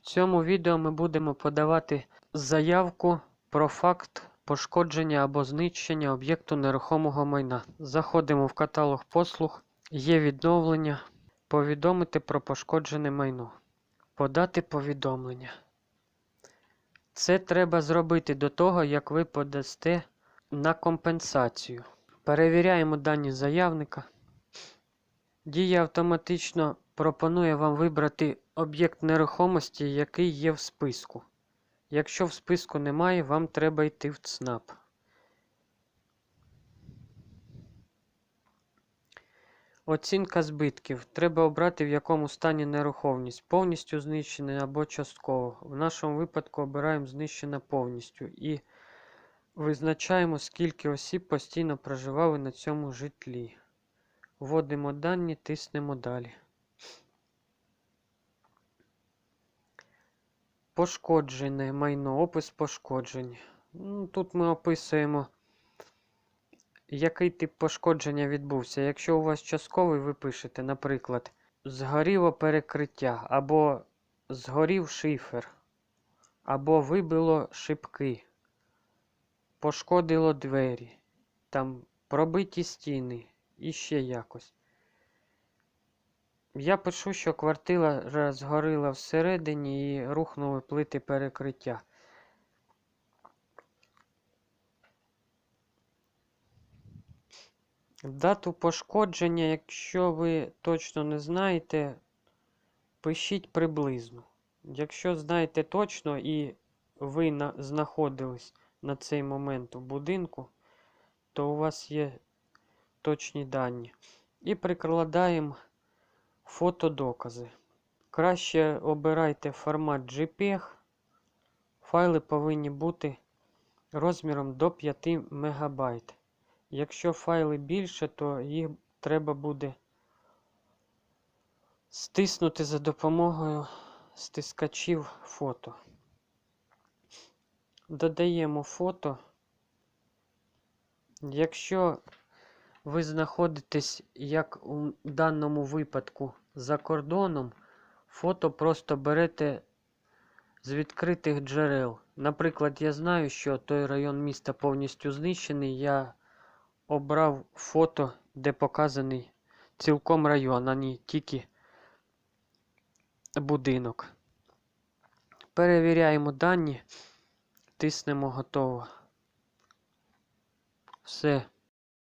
цьому відео ми будемо подавати заявку про факт пошкодження або знищення об'єкту нерухомого майна. Заходимо в каталог послуг, є відновлення, повідомити про пошкоджене майно. Подати повідомлення. Це треба зробити до того, як ви подасте на компенсацію. Перевіряємо дані заявника. Дія автоматично пропонує вам вибрати об'єкт нерухомості, який є в списку. Якщо в списку немає, вам треба йти в ЦНАП. Оцінка збитків. Треба обрати, в якому стані нерухомість. Повністю знищена або частково. В нашому випадку обираємо знищена повністю і визначаємо, скільки осіб постійно проживали на цьому житлі. Вводимо дані, тиснемо далі. Пошкоджене майно, опис пошкоджень. Ну, Тут ми описуємо, який тип пошкодження відбувся. Якщо у вас частковий, ви пишете, наприклад, згоріло перекриття, або згорів шифер, або вибило шибки, пошкодило двері, там пробиті стіни і ще якось. Я пишу, що квартира згоріла всередині і рухнули плити перекриття. Дату пошкодження, якщо ви точно не знаєте, пишіть приблизно. Якщо знаєте точно і ви на, знаходились на цей момент у будинку, то у вас є точні дані. І прикладаємо фотодокази. Краще обирайте формат JPEG. Файли повинні бути розміром до 5 МБ. Якщо файли більше, то їх треба буде стиснути за допомогою стискачів фото. Додаємо фото. Якщо ви знаходитесь, як у даному випадку, за кордоном, фото просто берете з відкритих джерел. Наприклад, я знаю, що той район міста повністю знищений. Я обрав фото, де показаний цілком район, а не тільки будинок. Перевіряємо дані, тиснемо готово. Все.